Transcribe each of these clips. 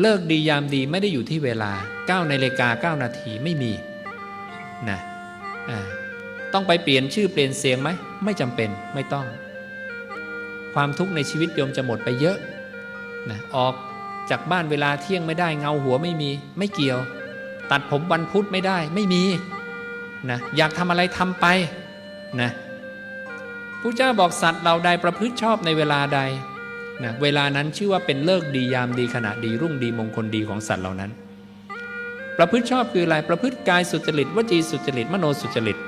เลิกดียามดีไม่ได้อยู่ที่เวลา9นาฬิกา9นาทีไม่มีนะต้องไปเปลี่ยนชื่อเปลี่ยนเสียงไหมไม่จำเป็นไม่ต้อง ความทุกข์ในชีวิตโยมจะหมดไปเยอะนะออกจากบ้านเวลาเที่ยงไม่ได้เงาหัวไม่มี ไม่เกี่ยว ตัดผมวันพุธไม่ได้ไม่มีนะอยากทำอะไรทำไปนะผู้เจ้าบอกสัตว์เราใดประพฤติชอบในเวลาใด นะเวลานั้นชื่อว่าเป็นเลิกดียามดีขณะดีรุ่งดีมงคลดีของสัตว์เหล่านั้น ประพฤติชอบคืออะไรประพฤติกายสุจริตวจีสุจริตมโนสุจริต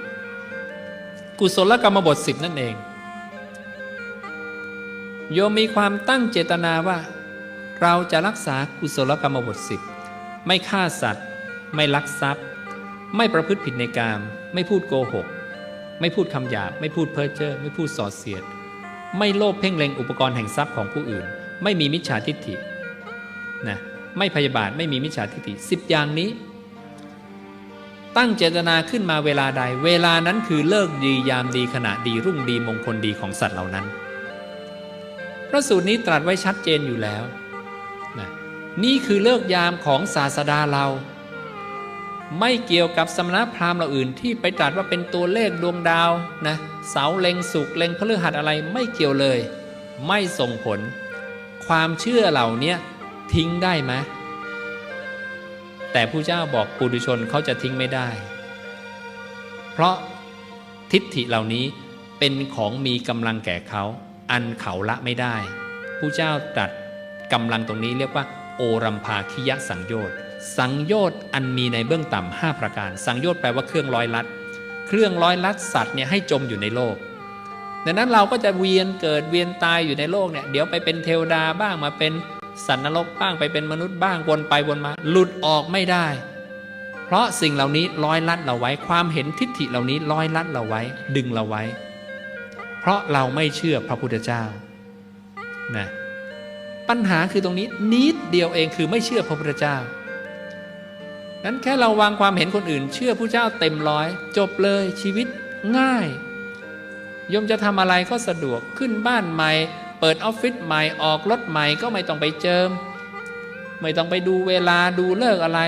กุศลกรรมบทสิบนั่นเอง โยมมีความตั้งเจตนาว่า เราจะรักษากุศลกรรมบทสิบไม่ฆ่าสัตว์ ไม่ลักทรัพย์ ไม่ประพฤติผิดในกาม ไม่พูดโกหก ไม่พูดคำหยาบ ไม่พูดเพ้อเจ้อไม่พูดส่อเสียด ไม่โลภเพ่งเล็งอุปกรณ์แห่งทรัพย์ของผู้อื่น ไม่มีมิจฉาทิฏฐินะไม่พยาบาทไม่มีมิจฉาทิฏฐิสิบอย่างนี้ ตั้งเจตนาขึ้นมาเวลาใด เวลานั้นคือเลิกดียามดีขณะดีรุ่งดีมงคลดีของสัตว์เหล่านั้น พระสูตรนี้ตรัสไว้ชัดเจนอยู่แล้วนะนี่คือเลิกยามของศาสดาเรา ไม่เกี่ยวกับสมณพราหมณ์เราอื่นที่ไปตรัสว่าเป็นตัวเลขดวงดาวนะเสาเล็งสุกเล็งพฤหัสอะไรไม่เกี่ยวเลย ไม่ส่งผล ความเชื่อเหล่านี้ทิ้งได้ไหมแต่ผู้เจ้าบอกปุถุชนเขาจะทิ้งไม่ได้ เพราะทิฏฐิเหล่านี้เป็นของมีกำลังแก่เขา อันเขาละไม่ได้ ผู้เจ้าตรัสกำลังตรงนี้เรียกว่า โอรัมภาคิยสังโยชน์ สังโยชน์อันมีในเบื้องต่ำห้าประการ สังโยชน์แปลว่าเครื่องร้อยลัด เครื่องร้อยลัดสัตว์เนี่ยให้จมอยู่ในโลก ดังนั้นเราก็จะเวียนเกิดเวียนตายอยู่ในโลกเนี่ยเดี๋ยวไปเป็นเทวดาบ้างมาเป็นสัตว์นรกบ้างไปเป็นมนุษย์บ้างวนไปวนมา หลุดออกไม่ได้ เพราะสิ่งเหล่านี้ร้อยลัดเราไว้ ความเห็นทิฏฐิเหล่านี้ร้อยลัดเราไว้ ดึงเราไว้ เพราะเราไม่เชื่อพระพุทธเจ้านะปัญหาคือตรงนี้นิดเดียวเองคือไม่เชื่อพระพุทธเจ้า นั้นแค่เราวางความเห็นคนอื่น เชื่อผู้เจ้าเต็มร้อย จบเลยชีวิตง่ายโยมจะทำอะไรก็สะดวกขึ้นบ้านใหม่ เปิดออฟฟิศใหม่ออกรถใหม่ก็ไม่ต้องไปเจิม ไม่ต้องไปดูเวลาดูเลิกอะไร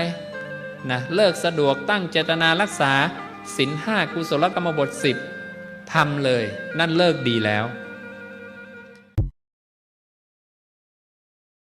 นะเลิกสะดวกตั้งเจตนารักษาศีลห้ากุศลกรรมบทสิบทำเลย นั่นเลิกดีแล้ว